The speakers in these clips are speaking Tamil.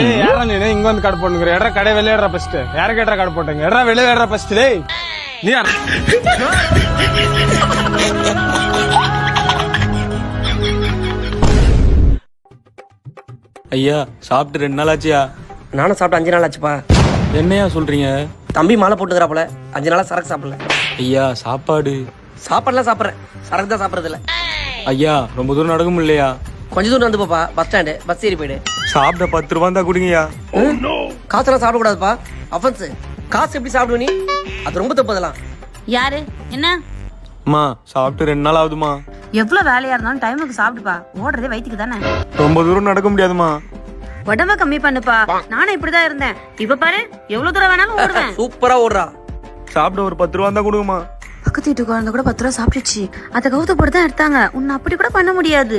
ஏய் யாரா நீ? இங்க வந்து கடை போட்டுங்கிற எடா கடை வெளியேடுற ஃபர்ஸ்ட் யார கேட்டா கடை போட்டுங்க? எடா வெளியேடுற ஃபர்ஸ்ட் டேய். நீ யார்? ஐயா சாப்பிட்டு ரெண்டு நாள் ஆச்சியா நானும் சாப்பிட்டு அஞ்சு நாள் ஆச்சுப்பா என்னையா சொல்றீங்க? தம்பி மாலை போட்டுக்கிறாப்புல அஞ்சு நாளா சரக்கு சாப்பிடல. ஐயா சாப்பாடு? சாப்பாடுலாம் சாப்பிட்றேன். சரக்கு தான் சாப்பிட்றது இல்ல ஐயா ரொம்ப தூரம் நடக்க முடியலையா? கொஞ்ச தூரம் வந்து போப்பா. பஸ் ஸ்டாண்டு பஸ் ஏறி போயிடு. சாப்பிட பத்து ரூபா தான் கொடுங்கய்யா. ம்? காசெல்லாம் சாப்பிடக்கூடாதுப்பா. அஃபன்ஸ் காசு எப்படி சாப்பிடுவ நீ? அது ரொம்ப தப்பு அதெல்லாம். யாரு? என்ன? அம்மா சாப்பிட்டு ரெண்டு நாள் ஆகுதுமா எவ்வளவு வேலையா இருந்தாலும் டைமுக்கு சாப்பிடுப்பா. ஓடுறதே வயித்துக்கு தானே? ரொம்ப தூரம் நடக்க முடியாதுமா உடம்ப கம்மி பண்ணுப்பா. நானும் இப்படிதான் இருந்தேன். இப்ப பாரு எவ்வளவு தூரம் வேணாலும் ஓடுவேன். சூப்பரா ஓடுறா. சாப்பிட ஒரு பத்து ரூபா தான் கொடுங்கம்மா. பக்கத்து வீட்டு குழந்தை கூட பத்து ரூபா சாப்பிட்டுச்சு. அதை கவுத்து போட்டு தான் எடுத்தாங்க. உன்னை அப்படி கூட பண்ண முடியாது.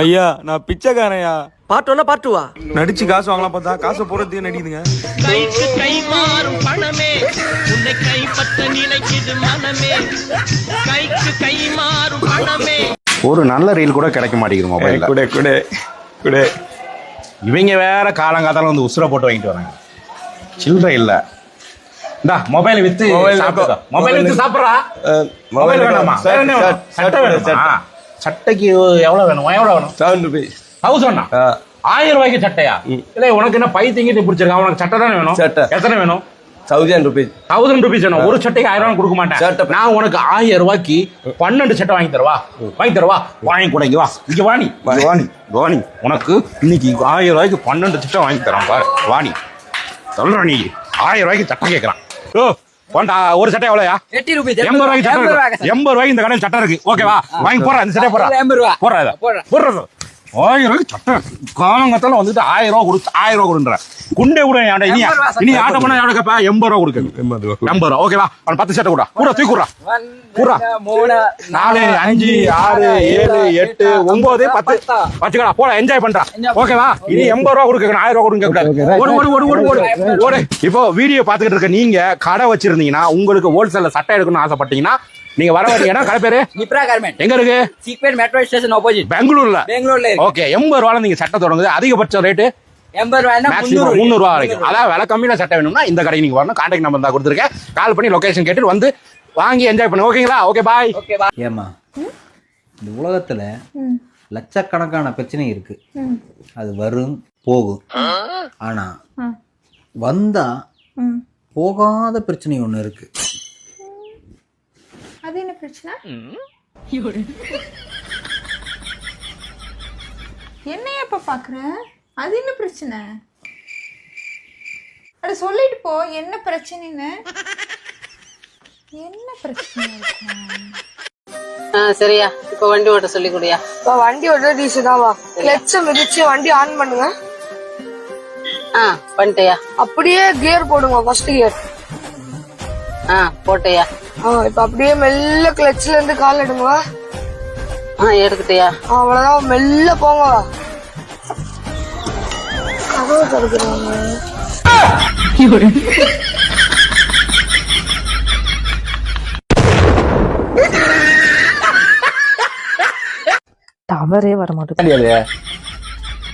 ஐயா நான் பிச்சைக்காரையா பார்ட் ஒன்னா பார்ட் டூவா நடிச்சு காசு வாங்கலாம் பார்த்தா காசை போறதுக்கு நடிக்குதுங்க கைக்கு கை மாறும் பணமே. உன்னை கைப்பற்ற நினைக்குது மனமே. கைக்கு கை மாறும் பணமே. ஒரு நல்ல ரீல் கூட கிடைக்க மாட்டேங்குது மொபைல்ல குடே குடே குடே. இவங்க வேற காலங்காத்தால வந்து உசுர போட்டு வாங்கிட்டு வராங்க. சில்லறை இல்ல. இந்தா மொபைல் வித்து. மொபைல் வித்து சாப்பிடுறா. மொபைல் வேணாமா? சட்டை வேணுமா. சட்டைக்கு எவ்வளவு வேணும்? எவ்வளவு வேணும்? செவன் ருபீஸ் தௌசண்ட் ஆயிரம் ரூபாய்க்கு சட்டையா? இல்ல உனக்கு என்ன பை திங்கிட்டு பிடிச்சிருக்கா? உனக்கு சட்டை தானே வேணும்? சட்டை. எத்தனை வேணும்? தௌசண்ட் ருபீஸ் தௌசண்ட் ருபீஸ் வேணும். ஒரு சட்டைக்கு ஆயிரம் ரூபாய் கொடுக்க மாட்டேன். சட்டை. நான் உனக்கு ஆயிரம் ரூபாய்க்கு பன்னெண்டு சட்டை வாங்கி தரவா? வாங்கி தரவா? வாங்கி கூட இங்க வா. இங்க வாணி. வாணி. வாணி. உனக்கு இன்னைக்கு ஆயிரம் ரூபாய்க்கு பன்னெண்டு சட்டை வாங்கி தரான் பாரு. வாணி. சொல்ற நீ. ஆயிரம் ரூபாய்க்கு சட்டை கேட்கறான் ஓ போண்டா ஒரு சட்டை எவ்வளோயா? எட்டி ருபீஸ் எண்பது ரூபாய்க்கு. எண்பது ரூபாய்க்கு இந்த கடையில் சட்டை இருக்கு. ஓகேவா? வாங்கி போடுறா இந்த சட்டை போடுறா. எண்பது ரூபா. போடுறா இதை. போடுறது ஆயிரம் ரூபாய்க்கு சட்டை. காலங்கத்தால வந்துட்டு ஆயிரம் ரூபா கொடுத்து ஆயிரம் ரூபா கொடுன்ற. குண்டே கூட ஆட இனி இனி ஆட்ட பண்ணா எவ்வளோ கேப்பா? எண்பது ரூபா கொடுக்க. எண்பது ரூபா ஓகேவா? அவன் பத்து சட்டை கூட கூட தூக்கி விட்றா கூடா நாலு அஞ்சு ஆறு ஏழு எட்டு ஒன்பது பத்து. வச்சுக்கடா போட என்ஜாய் பண்றா. ஓகேவா? இனி எண்பது ரூபா கொடுக்க ஆயிரம் ரூபா கொடுக்க கூடாது ஓடு ஓடு ஓடு ஓடு ஓடு. ஓடு. இப்போ வீடியோ பார்த்துக்கிட்டு இருக்க நீங்க கடை வச்சிருந்தீங்கன்னா உங்களுக்கு ஹோல்சேல்ல சட்டை எடுக்கணும்னு ஆசைப்பட்டீங்கன்னா நீங்க வர வேண்டிய இடம் கடை பேரு? நிப்ரா கார்மெண்ட் எங்க இருக்கு? சீக்வெண்ட் மெட்ரோ ஸ்டேஷன் ஆப்போசிட் பெங்களூர்ல. பெங்களூர்ல இருக்கு. ஓகே எண்பது ரூபால நீங்க சட்டை தொடங்குது. அதிகபட்ச ரேட்டு எண்பது ரூபாய்னா மேக்ஸிமம் முந்நூறு ரூபா வரைக்கும். அதாவது விலை கம்மியில சட்டை வேணும்னா இந்த கடைக்கு நீங்க வரணும். கான்டாக்ட் நம்பர் தான் கொடுத்துருக்கேன். கால் பண்ணி லொகேஷன் கேட்டு வந்து வாங்கி என்ஜாய் பண்ணுங்க. ஓகேங்களா ஓகே பாய் ஓகே பா ஏம்மா இந்த உலகத்துல லட்சக்கணக்கான பிரச்சனை இருக்கு. அது வரும் போகும். ஆனா வந்தா போகாத பிரச்சனை ஒண்ணு இருக்கு. அது என்ன பிரச்சனை? என்னைய இப்ப பாக்குற? அது என்ன பிரச்சனை? அட சொல்லிட்டு போ என்ன பிரச்சனைன்னு? என்ன பிரச்சனை சரியா. இப்ப வண்டி ஓட்ட சொல்லி கொடுயா. இப்போ வண்டி ஓட்ட டீசல் தான்வா கிளச்ச மிதிச்சு வண்டி ஆன் பண்ணுங்க. ஆ பண்ணிட்டயா. அப்படியே கியர் போடுங்க ஃபர்ஸ்ட் கியர் ஆ போட்டயா. இப்போ அப்படியே மெல்ல கிளச்ல இருந்து கால் எடுங்க ஆ எடுத்துட்டியா அவ்வளவுதான் மெல்ல போங்க. கதவு திறக்கிறாங்க டவரே வர மாட்டேங்குது. தெரியாது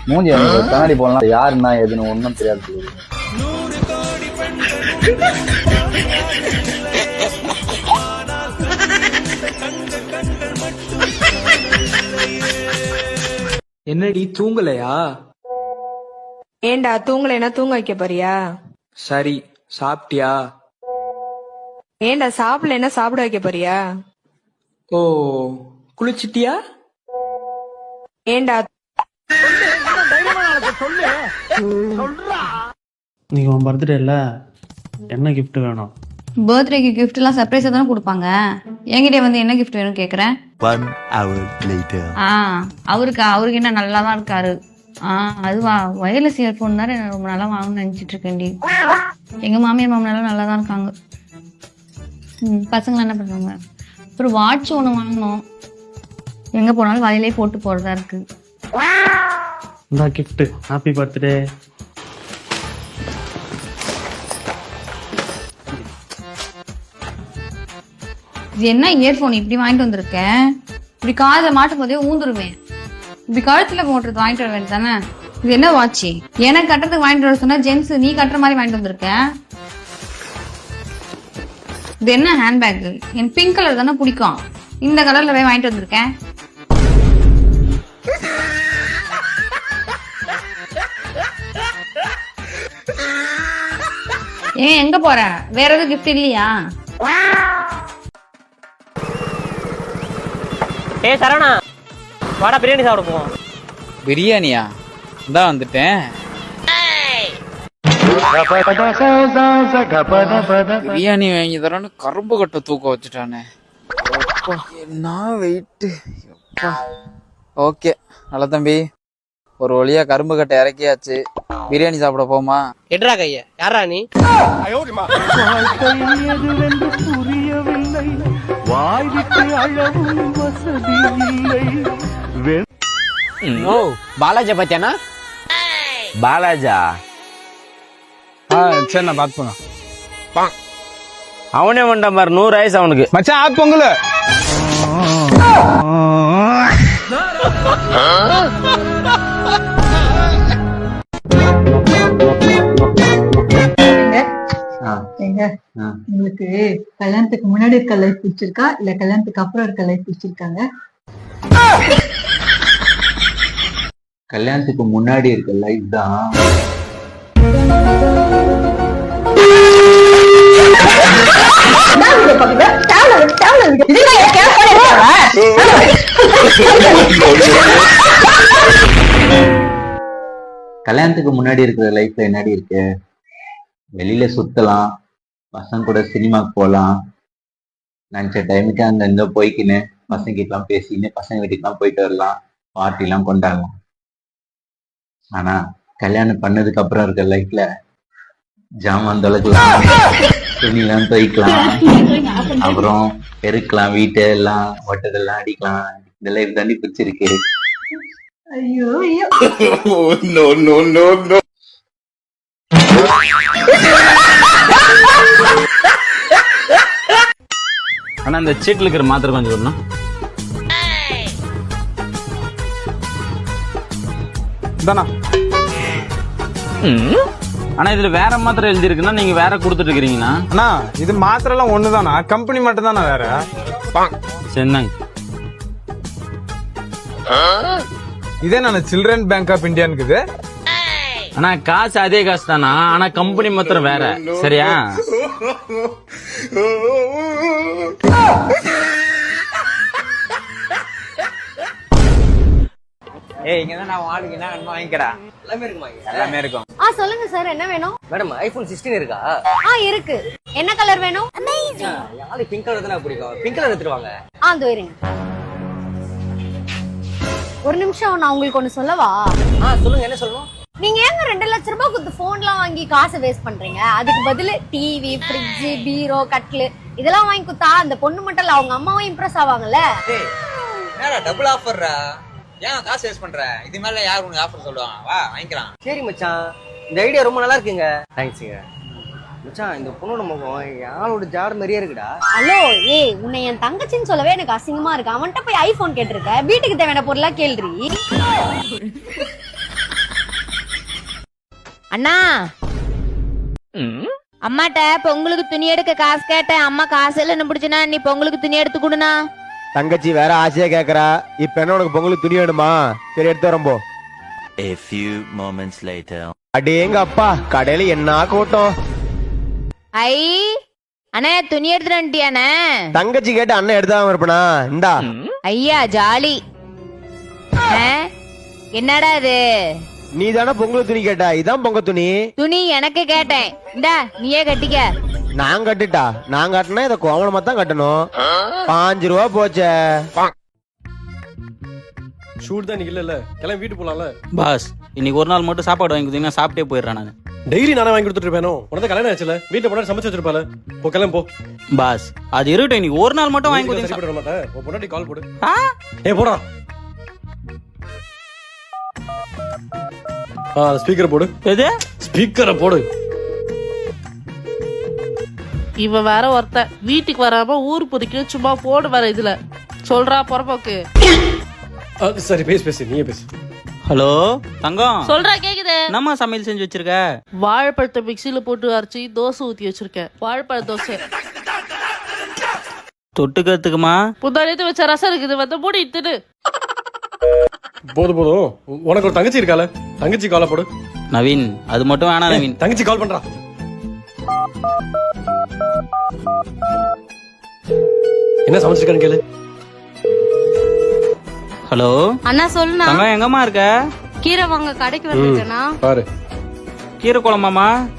மூஞ்சி எனக்கு கண்ணாடி போடலாம். யாருன்னா எதுன்னு ஒன்றும் தெரியாது. என்னடி தூங்கலையா? ஏண்டா தூங்கலைன்னா தூங்க வைக்க போறியா? சரி சாப்பிட்டியா? ஏண்டா சாப்பிடலைன்னா சாப்பிட வைக்க போறியா? ஓ குளிச்சிட்டியா? ஏண்டா நீங்க உன் பர்த்டே இல்ல என்ன gift வேணும்? பர்த்டேக்கு கிஃப்ட்லாம் சர்ப்ரைஸா தானே கொடுப்பாங்க. என்கிட்ட வந்து என்ன கிஃப்ட் வேணும் கேக்குறேன் ஆ அவருக்கு அவருக்கு என்ன நல்லா தான் இருக்காரு. ஆ அதுவா வயர்லெஸ் இயர்ஃபோன் தானே நான் ரொம்ப நல்லா வாங்கணும்னு நினைச்சிட்டு இருக்கேன்டி. எங்க மாமியார் மாமனாரும் நல்லா தான் இருக்காங்க. ம் பசங்களாம் என்ன பண்றாங்க? அப்புறம் வாட்ச் ஒன்று வாங்கணும். எங்க போனாலும் வலையிலே போட்டு போறதா இருக்கு. இந்த gift. ஹாப்பி பர்த்டே இது என்ன இயர்ஃபோன் இப்படி வாங்கிட்டு வந்திருக்கேன் இப்படி காதில் மாட்டும் போதே ஊந்துருவேன். இப்படி கழுத்துல போட்டுறது வாங்கிட்டு வர வேண்டியது தானே இது என்ன வாட்சி எனக்கு கட்டுறதுக்கு வாங்கிட்டு வர சொன்னா ஜென்ஸ் நீ கட்டுற மாதிரி வாங்கிட்டு வந்திருக்க? இது என்ன ஹேண்ட்பேக் எனக்கு பிங்க் கலர் தானே பிடிக்கும். இந்த கலர்ல போய் வாங்கிட்டு வந்திருக்கேன் ஏன் எங்க போற? வேற எதுவும் கிஃப்ட் இல்லையா? சரவணா. வாடா பிரியாணி சாப்பிட போவோம். பிரியாணியா? இதான் வந்துட்டேன். பிரியாணி வாங்கி தரேன்னு கரும்பு கட்டை தூக்க வச்சுட்டானே. என்ன வெயிட்டு ஓகே நல்ல தம்பி. ஒரு வழியா கரும்பு கட்டை இறக்கியாச்சு. பிரியாணி சாப்பிட போமா? எட்ரா கைய. யாரா நீ? ஓ பாலாஜி பத்தியானா பாலாஜா. ஆ சரி நான் பார்த்து அவனே வந்த மாதிரி நூறு வயசு அவனுக்கு. மச்சான் ஆப் பொங்கல். எங்க? உங்களுக்கு கல்யாணத்துக்கு முன்னாடி இருக்க லைஃப் பிடிச்சிருக்கா? இல்ல கல்யாணத்துக்கு அப்புறம் இருக்க லைஃப் பிடிச்சிருக்காங்க? கல்யாணத்துக்கு முன்னாடி இருக்க லைஃப் தான். கல்யாணத்துக்கு முன்னாடி இருக்கிற லைஃப்ல என்னடி இருக்கு? வெளியில சுத்தலாம். பசங்க கூட சினிமாக்கு போகலாம் நினச்ச டைமுக்கு அங்க இங்க போய்க்கின்னு பசங்க கிட்டலாம் பேசின்னு பசங்க வீட்டுக்குலாம் போயிட்டு வரலாம். பார்ட்டிலாம் கொண்டாடலாம். ஆனா கல்யாணம் பண்ணதுக்கு அப்புறம் இருக்க லைஃப்ல ஜாமான் தொலைக்கலாம் துணிலாம் துவைக்கலாம். அப்புறம் பெருக்கலாம் வீட்டை எல்லாம் ஒட்டதெல்லாம் அடிக்கலாம். இந்த லைஃப் தாண்டி பிடிச்சிருக்கு. ஐயோ ஐயோ ஆனா இந்த சீட்ல இருக்கிற மாத்திரை கொஞ்சம் கொடுணும் தானா ஆனா இதுல வேற மாத்திரை எழுதி இருக்குன்னா நீங்க வேற கொடுத்துட்டு இருக்கிறீங்கண்ணா. அண்ணா இது மாத்திரை எல்லாம் ஒண்ணுதானா கம்பெனி மட்டும் தானே வேற சரிந்தாங்க இதே நான் சில்ட்ரன் பேங்க் ஆஃப் இந்தியானுக்குது ஆனா காசு அதே காசு தானா ஆனா கம்பெனி மாத்திரம் வேற. சரியா? ஏய் இங்க தான் நான் ஆளுக்கு என்ன வேணுமோ வாங்கிக்கிறா எல்லாமே இருக்குமா எல்லாமே இருக்கும். ஆ சொல்லுங்க சார் என்ன வேணும்? மேடம் ஐபோன் சிக்ஸ்டீன் இருக்கா? ஆ இருக்கு. என்ன கலர் வேணும்? யாரு பிங்க் கலர் தானே பிடிக்கும்? பிங்க் கலர் எடுத்துருவாங்க ஆ இதோ இருங்க. ஒரு நிமிஷம் நான் உங்களுக்கு ஒண்ணு சொல்லவா? ஆ சொல்லுங்க என்ன சொல்லணும்? நீங்க ஏங்க ரெண்டு லட்ச ரூபாய் கொடுத்து போன்லாம் வாங்கி காசை வேஸ்ட் பண்றீங்க? அதுக்கு பதிலு டிவி ஃப்ரிட்ஜ் பீரோ கட்லு இதெல்லாம் வாங்கி கொடுத்தா அந்த பொண்ணு மட்டும் இல்ல அவங்க அம்மாவும் இம்ப்ரெஸ் ஆவாங்கல்ல? என்னடா டபுள் ஆஃபர்ரா ஏன் காசு வேஸ்ட் பண்ற? இது மேல யார் உனக்கு ஆஃபர் சொல்லுவாங்க? வா வாங்கிக்கலாம். சரி மச்சான். இந்த ஐடியா ரொம்ப நல்லா இருக்குங்க. தேங்க்ஸுங்க மச்சான் இந்த பொண்ணோட முகம் ஆளோட ஜாட மாதிரியே இருக்குடா. ஹலோ ஏய் உன்னை என் தங்கச்சின்னு சொல்லவே எனக்கு அசிங்கமா இருக்கு. அவன்கிட்ட போய் ஐபோன் கேட்டிருக்க. வீட்டுக்கு தேவையான பொருளா கேள்றி அண்ணா. அம்மாட்ட பொங்கலுக்கு துணி எடுக்க காசு கேட்டேன். அம்மா காசு இல்லைன்னு பிடிச்சனா நீ பொங்கலுக்கு துணி எடுத்து கொடுனா தங்கச்சி வேற ஆசையா கேக்குறா. இப்ப என்ன உனக்கு பொங்கலுக்கு துணி வேணுமா? சரி எடுத்து வரேன் போ. A few moments later. அடேங்க அப்பா கடையில என்ன கூட்டம்? ஐ அண்ணே துணி எடுத்துட்டியாண்ணே தங்கச்சி கேட்டு அண்ணன் எடுத்தாம இருப்பனா? இந்தா. ஐயா ஜாலி. ஆ? என்னடா இது? நீ தானே பொங்கல் துணி கேட்டா? இதான் பொங்க துணி. துணி எனக்கு கேட்டேன். இந்தா நீயே கட்டிக்க. நான் கட்டுட்டா? நான் கட்டினா இதை கோவலமா தான் கட்டணும். பாஞ்சு ரூபா போச்சே. ஷூட் தான் இல்ல இல்ல கிளம்பி வீட்டு போலாம்ல. பாஸ் இன்னைக்கு ஒரு நாள் மட்டும் சாப்பாடு வாங்கி கொடுத்தீங்கன்னா சாப்பிட்டே போயிடுறேன் நான். டெய்லி நானே வாங்கி கொடுத்துட்டு இருப்பேனோ? உனக்கு கல்யாணம் ஆச்சுல வீட்டுல போனா சமைச்சு வச்சிருப்பால போ கிளம்பி போ. பாஸ் அது இருக்கட்டும் இன்னைக்கு ஒரு நாள் மட்டும் வாங்கி கொடுத்தீங்க பண்ண மாட்டேன். பொண்டாட்டி கால் போடு? ஏ போடா. ஆ ஸ்பீக்கர் போடு. எது? ஸ்பீக்கரை போடு. இவ வேற ஒருத்த. வீட்டுக்கு வராம ஊர் புதிக்கும் சும்மா போடு வர இதுல. சொல்றா பொறப்போக்கு. ஆ, சரி பேசு பேசு நீயே பேசு. ஹலோ தங்கம். சொல்றா கேக்குது. என்னம்மா சமையல் செஞ்சு வச்சிருக்க? வாழைப்பழத்தை மிக்சியில போட்டு அரைச்சி தோசை ஊத்தி வச்சிருக்கேன். வாழைப்பழ தோசை. தொட்டுக்கிறதுக்குமா? புத்தாரியத்தை வச்ச ரசம் இருக்குது வந்து மூடி இத்துடு போதும் போதும் உ- உனக்கு ஒரு தங்கச்சி இருக்கால தங்கச்சி காலை போடு. நவீன் அது மட்டும் வேணாம் நவீன். தங்கச்சி கால் பண்றா. என்ன சமைச்சிருக்கான்னு கேளு. ஹலோ? அண்ணா சொல்லுண்ணா. தங்கம் எங்கம்மா இருக்க? கீரை வாங்க கடைக்கு வந்திருக்கேண்ணா. பாரு. கீரை குழம்பாமா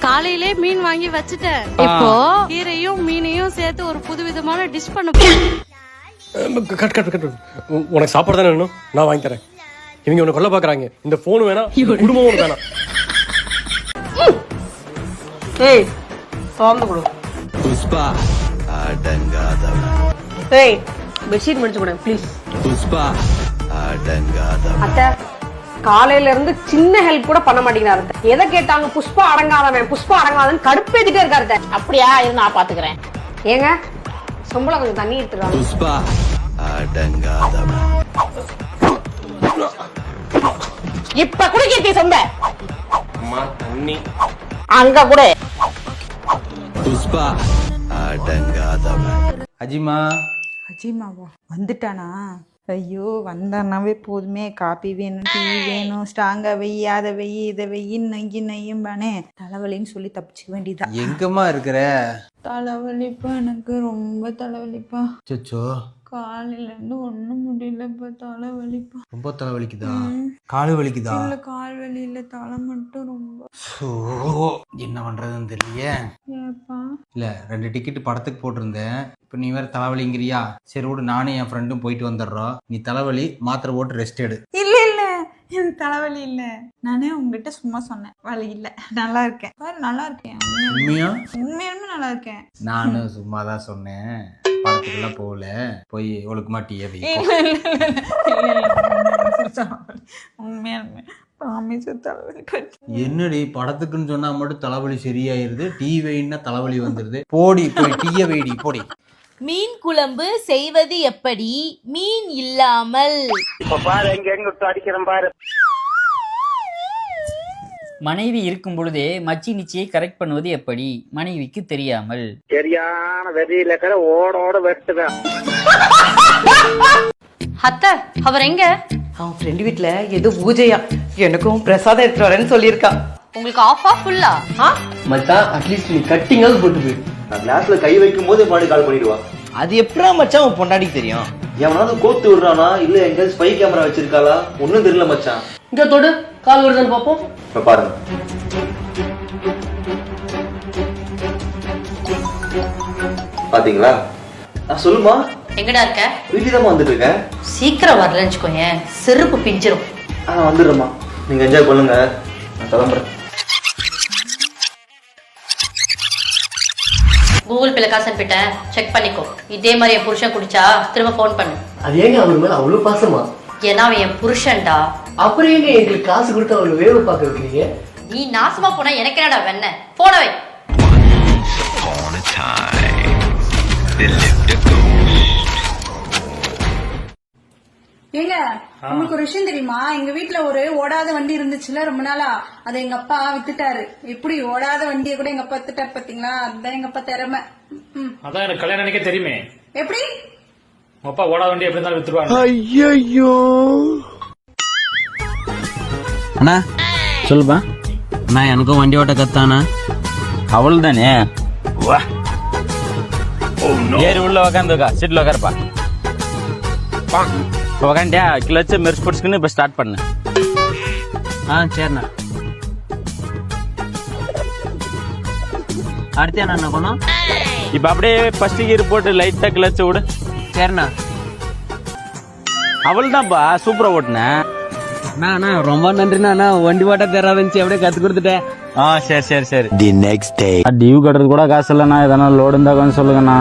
காலையிலே மீன் வாங்கி வச்சுட்டேன். இப்போ கீரையும் மீனையும் சேர்த்து ஒரு புதுவிதமான டிஷ் பண்ண கட் கட் கட் உ- உனக்கு சாப்பாடு தானே வேணும்? நான் வாங்கி தரேன். இவங்க உன்னை கொல்ல பாக்குறாங்க. இந்த போன் வேணாம் குடும்பம் உனக்கு வேணாம். ஏய் திறந்து கொடு. புஷ்பா அடங்காதவன். ஏய் பெட்ஷீட் மடிச்சு கொடு ப்ளீஸ் புஷ்பா அடங்காதவன். அத்தை காலையில இருந்து சின்ன ஹெல்ப் கூட பண்ண மாட்டேங்கிறாரு. எதை கேட்டாங்க புஷ்பா அடங்காதவன் புஷ்பா அடங்காதவன் கடுப்பேத்திட்டே இருக்காரு அத்தை. அப்படியா? இரு நான் பாத்துக்கிறேன். ஏங்க? சொம்பளம் கொஞ்சம் தண்ணி எடுத்துருவாங்க புஷ்பா இப்ப குடிக்கிறீ சொந்த. அம்மா தண்ணி. அங்க கூட. புஷ்பா அடங்காதவன் அஜிமா. அஜிமாவா? வந்துட்டானா? ஐயோ வந்தானாவே போதுமே. காப்பி வேணும் டீ வேணும் ஸ்ட்ராங்கா வெயி அதை வெயி இதை வெயி நெய்யி நெய்யும் பானே தலைவலின்னு சொல்லி தப்பிச்சுக்க வேண்டியதான் எங்கம்மா இருக்கிற? தலைவலிப்பா எனக்கு ரொம்ப தலைவலிப்பா. சொச்சோ காலையில இருந்து ஒண்ணும் முடியலப்பா தலைவலிப்பா ரொம்ப தலை வலிக்குதா? காலு வலிக்குதா? இல்ல கால் வலியில தலை மட்டும் ரொம்ப. சோ என்ன பண்றதுன்னு தெரியலையே. ஏப்பா? இல்ல ரெண்டு டிக்கெட் படத்துக்கு போட்டிருந்தேன். இப்போ நீ வேற தலைவலிங்கிறியா சரி விடு நானும் என் ஃப்ரெண்டும் போயிட்டு வந்துடுறோம். நீ தலைவலி மாத்திரை போட்டு ரெஸ்ட் எடு. இல்ல எனக்கு தலைவலி இல்ல. நானே உங்ககிட்ட சும்மா சொன்னேன். வலி இல்ல. நல்லா இருக்கேன். பாரு நல்லா இருக்கேன். உண்மையா? உண்மையாலுமே நல்லா இருக்கேன். நானும் சும்மா தான் சொன்னேன். படத்துக்குலாம் போகல. போய் ஒழுக்கமா டீயை உண்மையாலுமே என்னடி படத்துக்குன்னு சொன்னா மட்டும் தலைவலி சரியாயிருது. டீ வைன்னா தலைவலி வந்துருது. போடி போய் டீயை வைடி போடி. மீன் குழம்பு செய்வது எப்படி? மீன் இல்லாமல். மனைவி இருக்கும் பொழுதே மச்சி நிச்சியை கரெக்ட் பண்ணுவது எப்படி? மனைவிக்கு தெரியாமல். அத்தை அவர் எங்க? அவன் ஃப்ரெண்டு வீட்ல ஏதோ பூஜையா? எனக்கும் பிரசாதம் எடுத்து வரேன்னு சொல்லியிருக்கா. உங்களுக்கு ஆஃபா ஃபுல்லா மச்சான் அட்லீஸ்ட் நீ கட்டிங்காவது போட்டு போயிடு நான் கிளாஸ்ல கை வைக்கும் போது மாடி கால் பண்ணிடுவா. அது எப்படா மச்சான் உன் பொண்டாடிக்கு தெரியும்? எவனாவது கோத்து விடுறானா இல்ல எங்கேயாவது ஸ்பை கேமரா வச்சிருக்காளா? ஒண்ணும் தெரியல மச்சான் இங்க தொடு கால் வருதுன்னு பாப்போம். இப்ப பாருங்க. பாத்தீங்களா? நான் சொல்லுமா? எங்கடா இருக்க? வீட்டுக்கு தான் வந்துட்டு இருக்கேன் சீக்கிரம் வரலன்னு வச்சுக்கோயேன். செருப்பு பிஞ்சிரும். ஆ வந்துடுறேம்மா. நீங்க என்ஜாய் பண்ணுங்க. நான் கிளம்புறேன். கூகுள் பேல காசு அனுப்பிட்டேன். செக் பண்ணிக்கோ. இதே மாதிரி என் புருஷன் குடிச்சா திரும்ப ஃபோன் பண்ணு. அது ஏங்க அவர் மேல அவ்வளவு பாசமா? ஏன்னா அவன் என் புருஷன்டா. அப்புறம் ஏங்க எங்களுக்கு காசு கொடுத்து அவளை வேவு பார்க்க வைக்கிறீங்க? நீ நாசமா போனா எனக்கு என்னடா வெண்ண? போனவை ஏங்க உங்களுக்கு ஒரு விஷயம் தெரியுமா? எங்க வீட்ல ஒரு ஓடாத வண்டி இருந்துச்சுல ரொம்ப நாளா. அதை எங்க அப்பா வித்துட்டாரு. எப்படி ஓடாத வண்டியை கூட எங்க அப்பா வித்துட்டாரு பாத்தீங்களா? அதுதான் எங்க அப்பா திறமை. அதான் எனக்கு கல்யாணம் அன்னைக்கே தெரியுமே. எப்படி? உங்க அப்பா ஓடா வண்டி எப்படி இருந்தாலும் வித்துருவாங்க. ஐயோ அண்ணா சொல்லுப்பா. அண்ணா எனக்கும் வண்டி ஓட்ட கத்தானா? அவள் தானே வா. ஏறி உள்ள உக்காந்துக்கா. சீட்ல உக்காருப்பா. இப்போ உக்காண்டியா கிளச்ச மெர்ஸ் பிடிச்சுக்குன்னு இப்போ ஸ்டார்ட் பண்ணு ஆ சரிண்ணா. அடுத்து என்ன பண்ணோம்? இப்போ அப்படியே ஃபர்ஸ்ட் கீர் போட்டு லைட்டாக கிளச்ச விடு. சரிண்ணா. அவள் தான்ப்பா சூப்பரா ஓட்டுனேன் அண்ணா ரொம்ப நன்றிண்ணா வண்டி ஓட்ட தெரியாதுன்னு அப்படியே கத்து கொடுத்துட்டேன். ஆ சரி சரி சரி. தி நெக்ஸ்ட் டே டியூ கட்டுறது கூட காசு இல்லைண்ணா. எதனா லோடு இருந்தா கொஞ்சம் சொல்லுங்கண்ணா.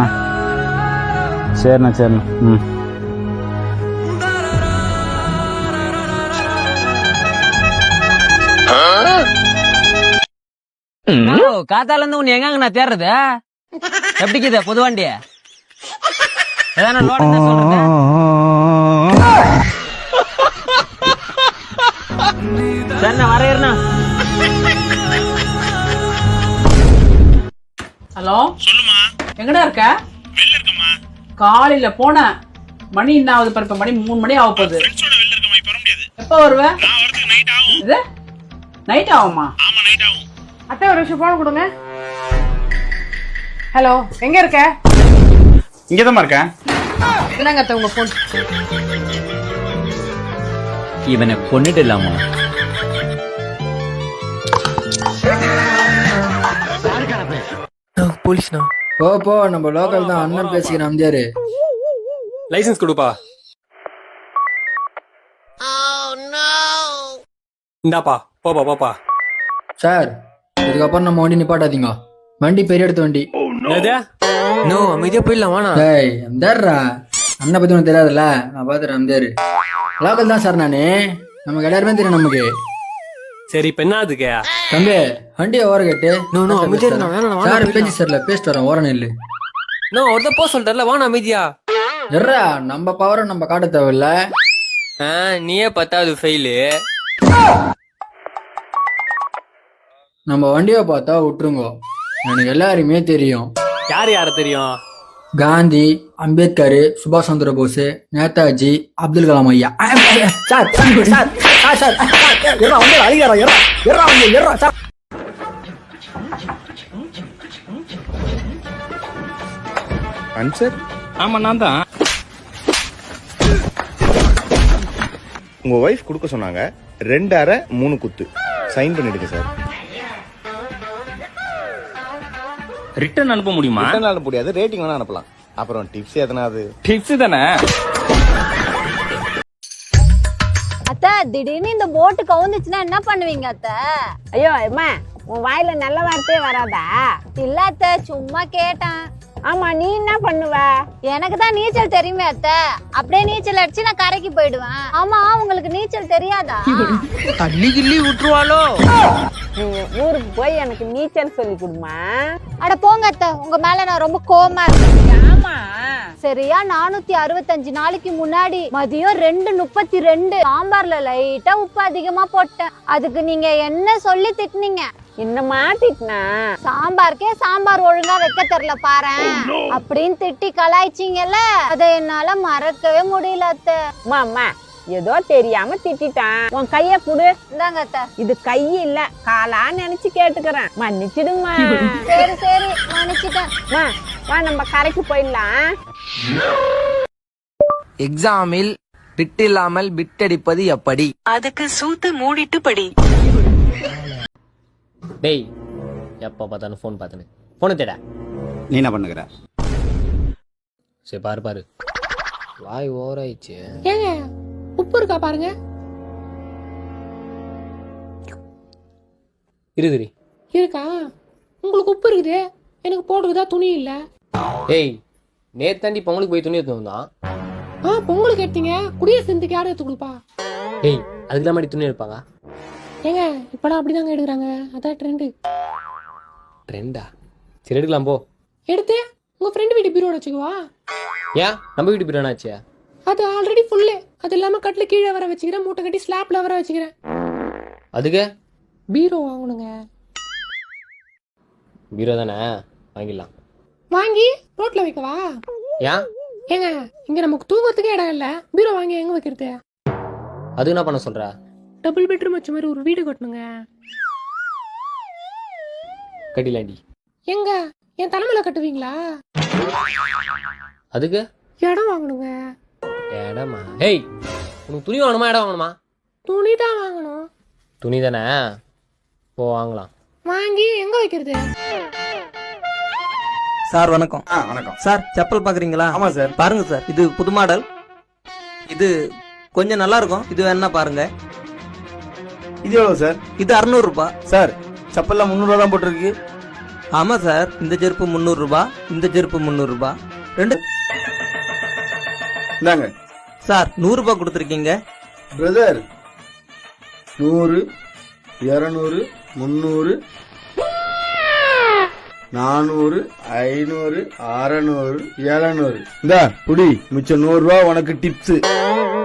சரிண்ணா சரிண்ணா. ம். காத்தால இருந்து உன்னை எங்க நான் தேடுறது எப்படிக்குது புது வண்டி வரையறேண்ணா. ஹலோ? சொல்லுமா. எங்கடா இருக்க? காலையில போனேன். மணி என்ன ஆகுது பாரு மணி மூணு மணி ஆக போகுது. எப்ப வருவ? இது? நைட் ஆகுமா? அத்தை ஒரு விஷயம் போன் கொடுங்க. ஹலோ எங்க இருக்க? இங்கதான் இருக்கேன் என்னங்க அத்தை உங்க போன் இவனை கொன்னுடலாமா? போலீஸ்ண்ணா. போ போ நம்ம லோக்கல் தான் அண்ணன் பேசிக்கிறேன் அம்ஜாரு லைசென்ஸ் கொடுப்பா. இந்தாப்பா போப்பா போப்பா. சார் இதுக்கப்புறம் நம்ம வண்டி நிப்பாட்டாதீங்க. வண்டி பெரிய எடுத்த வண்டி நோ அமைதியா போயிடலாம் வாண்ணா டேய் அம்தார்ரா அண்ணனை பத்தி உனக்கு தெரியாதுல்ல? நான் பாத்துறேன் அம்தாரு லோக்கல் தான் சார் நானு. நமக்கு எல்லாருமே தெரியும் நமக்கு. சரி இப்ப என்ன அதுக்கு தம்பி வண்டியை ஓர கேட்டு. நோ, நோ, அமைதியா இரு, நான் வேணாம், சார் வேணாம், பேச்சு சரில பேசிட்டு வரேன் ஓரம் இல்லு நோ ஒருத்தர் போ சொல்லிட்டல வாண்ணா அமைதியா. எர்ரா நம்ம பவரை நம்ம காட்ட தேவையில்ல. ஆ, நீயே பத்தாவது ஃபெயிலு நம்ம வண்டியை பார்த்தா விட்டுருங்கோ. எனக்கு எல்லாருமே தெரியும். யார் யார தெரியும்? காந்தி அம்பேத்கர் சுபாஷ் சந்திர போஸ் நேதாஜி அப்துல் கலாம் ஐயா. சார் சார் சார் சார் வந்து வந்து எர்ரா சார். ஆன்சர் ஆமா நான் தான். உங்க ஒய்ஃப் கொடுக்க சொன்னாங்க. ரெண்டு அரை மூணு குத்து. சைன் பண்ணிடுங்க சார். ரிட்டர்ன் அனுப்ப முடியுமா? ரிட்டர்ன் அனுப்ப முடியாது. ரேட்டிங் வேணா அனுப்பலாம். அப்புறம் டிப்ஸ் எதனாவது டிப்ஸ் தானே? அத்தை திடீர்னு இந்த போட்டு கவுந்துச்சுன்னா என்ன பண்ணுவீங்க அத்தை? ஐயோ அம்மா உன் வாயில நல்ல வார்த்தையே வராதா? இல்ல அத்தை சும்மா கேட்டேன். ஆமா நீ என்ன பண்ணுவ? எனக்கு தான் நீச்சல் தெரியுமே அத்தை. அப்படியே நீச்சல் அடிச்சு நான் கரைக்கு போயிடுவேன். ஆமா உங்களுக்கு நீச்சல் தெரியாதா? தள்ளி கிள்ளி விட்டுருவாளோ? நீ ஊருக்கு போய் எனக்கு நீச்சல் சொல்லி கொடுமா. அட போங்க அத்தை. உங்க மேல நான் ரொம்ப கோவமா இருக்கேன். ஆமா. சரியா நானூத்தி அறுபத்தஞ்சு நாளைக்கு முன்னாடி மதியம் ரெண்டு முப்பத்தி ரெண்டு சாம்பார்ல லைட்டா உப்பு அதிகமா போட்டேன். அதுக்கு நீங்க என்ன சொல்லி திட்டுனீங்க? என்ன மாத்திட்டனா சாம்பாருக்கே சாம்பார் ஒழுங்கா வைக்க தெரியல பாரேன். அப்படின்னு திட்டி கலாய்ச்சிங்கல்ல? அதை என்னால மறக்கவே முடியல அத்தை. அம்மா அம்மா ஏதோ தெரியாம திட்டிட்டான். உன் கைய குடு. இந்தாங்க அத்தை. இது கை இல்ல காலா நினைச்சு கேட்டுக்கிறேன். மன்னிச்சிடுமா சரி சரி மன்னிச்சிட்டேன். அம்மா, வா நம்ம கரைக்கு போயிடலாம். எக்ஸாமில் பிட் இல்லாமல் பிட் அடிப்பது எப்படி? அதுக்கு சூத்து மூடிட்டு படி. டேய் எப்ப பார்த்தாலும் ஃபோன் பார்த்துன்னு போன தேடா நீ என்ன பண்ணுகிற? சரி பாரு பாரு. வாய் ஓராயிடுச்சு ஏங்க உப்பு இருக்கா பாருங்க. இருக்குதுரி இருக்கா? உங்களுக்கு உப்பு இருக்குது? எனக்கு போடுறதா துணி இல்ல. ஏய் நேத்தாண்டி பொங்கலுக்கு போய் துணி எடுத்து வந்தான். ஆ பொங்கலுக்கு எடுத்தீங்க. குடியரசுக்கு யாரும் எடுத்து கொடுப்பா? ஏய் அதுக்கெல்லாம் மாதிரி துணி எடுப்பாங்க. ஏங்க இப்பெல்லாம் அப்படிதாங்க எடுக்கிறாங்க. அதான் ட்ரெண்டு ட்ரெண்டா சரி எடுக்கலாம் போ. எடுத்து உங்க ஃப்ரெண்டு வீட்டு பீரோட வச்சுக்குவா? ஏன்? நம்ம வீட்டு பிரியாணி ஆச்சு? அது ஆல்ரெடி ஃபுல்லு அது இல்லாம கட்டில கீழே வர வச்சுக்கிறேன் மூட்டை கட்டி ஸ்லாப்ல வர வச்சுக்கிறேன். அதுக்கு? பீரோ வாங்கணுங்க. பீரோ தானே? வாங்கிடலாம். வாங்கி ரோட்ல வைக்கவா? ஏன்? ஏங்க இங்க நமக்கு தூங்கறதுக்கே இடம் இல்ல. பீரோ வாங்கி எங்க வைக்கிறது? அதுக்கு என்ன பண்ண சொல்ற? டபுள் பெட்ரூம் வச்ச மாதிரி ஒரு வீடு கட்டணுங்க. கட்டிலாண்டி. எங்க? என் தலைமையில கட்டுவீங்களா? அதுக்கு? இடம் வாங்கணுங்க. இடமா? ஏய் உனக்கு துணி வாங்கணுமா? இடம் வாங்கணுமா? துணி தான் வாங்கணும். துணி தானே? போ வாங்கலாம். வாங்கி எங்க வைக்கிறது? சார் வணக்கம். வணக்கம். சார் செப்பல் பாக்குறீங்களா? ஆமா சார். பாருங்க சார். இது புது மாடல். இது கொஞ்சம் நல்லா இருக்கும். இது வேணா பாருங்க. இது எவ்வளவு சார்? இது அறுநூறு ரூபாய் சார் செப்பல்லாம் முந்நூறுவா தான் போட்டிருக்கு. ஆமா சார் இந்த செருப்பு முந்நூறு ரூபாய் இந்த செருப்பு முந்நூறு ரூபாய் ரெண்டு. இந்தாங்க. சார் நூறு ரூபாய் கொடுத்துருக்கீங்க. பிரதர் நூறு இரநூறு முந்நூறு நானூறு ஐநூறு அறநூறு எழுநூறு. இந்த புடி மிச்சம் நூறு ரூபா உனக்கு டிப்ஸ்